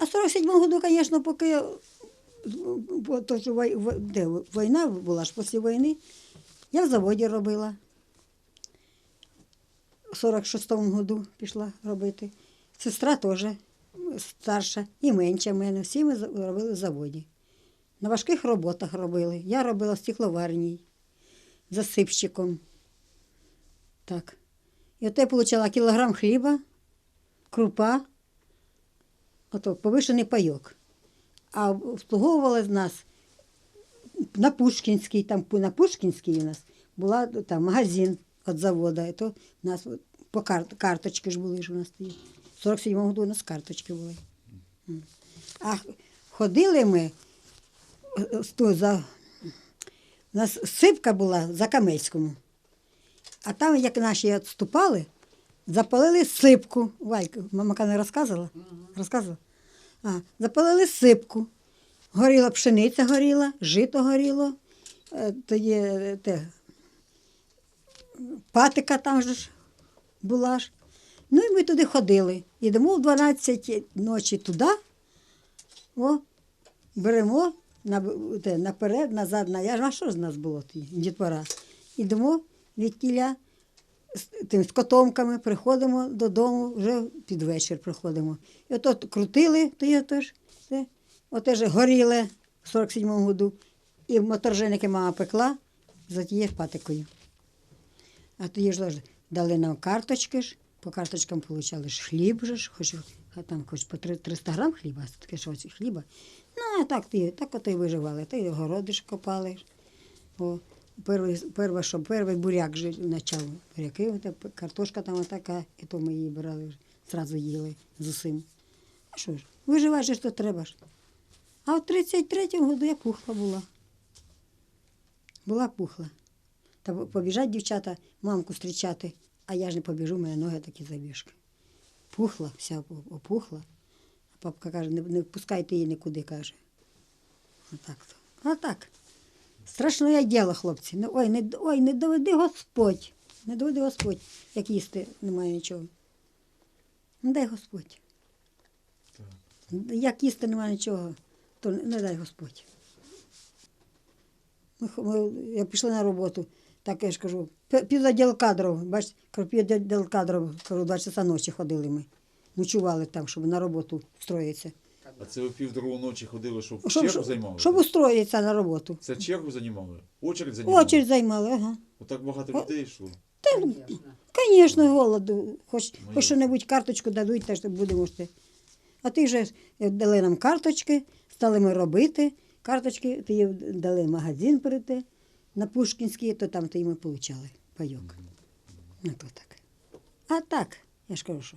А в 47-му году, звісно, поки бо то, що де, війна була ж після війни, я в заводі робила. В 46-му году пішла робити. Сестра теж старша і менша мене. Всі ми робили в заводі. На важких роботах робили. Я робила в стекловарній, засипщиком. Так. І от я отримала кілограм хліба, крупа, ото повишений пайок. А обслуговували з нас на Пушкінській, там на Пушкінській у нас була там магазин від заводу. І то у нас по карт, карточки ж були ж у нас тоді. В 47-му году у нас карточки були. А ходили ми е, за. У нас сипка була за Камельському. А там, як наші відступали, запалили сипку. Валька, мамака не розказувала? Розказувала? А, запалили сипку. Горіла пшениця горіла, жито горіло, е, тоді е, те, патика там ж була ж. Ну і ми туди ходили. Йдемо в 12 ночі туди, о, беремо на, те, наперед, назад, на я. ж А що з нас було тоді? Дітвора. Йдемо від тіля з тим з котомками, приходимо додому, вже під вечір приходимо. І ото крутили, то є теж, це, оте ж горіле в 47-му году. І моторженики мама пекла за тією патикою. А тоді ж дали нам карточки ж, по карточкам получали ж хліб же ж, хоч, там хоч по 300 грам хліба, таке що ось хліба. Ну, а так, ти, так ото й виживали, та й городи копали. Перший, перше, що перший буряк же почав. Буряки, картошка там така, і то ми її брали, вже, зразу їли з усім. А що ж, виживати же ж треба ж. А в 33-му году я пухла була. Була пухла. Та побіжать дівчата мамку зустрічати, а я ж не побіжу, мене ноги такі забіжки. Пухла, вся опухла. А папка каже, не, не пускайте її нікуди, каже. Отак то. А так. Страшне діло, хлопці. Ну, ой, не, ой, не доведи Господь. Не доведи Господь, як їсти немає нічого. Не дай Господь. Як їсти немає нічого, то не, дай Господь. Я пішла на роботу, так я ж кажу, пі- підоділ кадров, бачите, кажу, підоділ кадров, кажу, два часа ночі ходили ми. Ночували там, щоб на роботу встроїтися. А це ви пів другої ночі ходили, щоб Щоб, чергу щоб, займали? щоб устроїтися на роботу. Це чергу займали? Очередь займали? Очередь займали, ага. Отак багато людей йшло. Звісно, голоду. Хоч, Ну, хоч що-небудь карточку дадуть, теж будемо ж. А ти вже е, дали нам карточки, стали ми робити. Карточки ти дали в магазин перейти на Пушкінський, то там і ми получали пайок. Ну, то так. А так, я ж кажу, що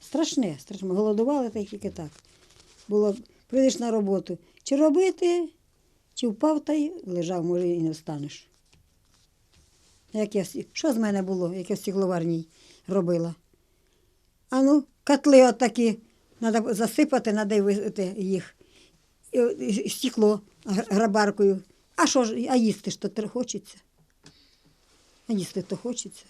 страшне, страшне. Голодували та й тільки так. Було, прийдеш на роботу, чи робити, чи впав та й лежав, може, і не встанеш. Як я, що з мене було, як я в стекловарній робила? А ну, котли отакі, треба засипати, треба їх. І, і, і стекло грабаркою. А що ж, а їсти ж то хочеться? А їсти то хочеться.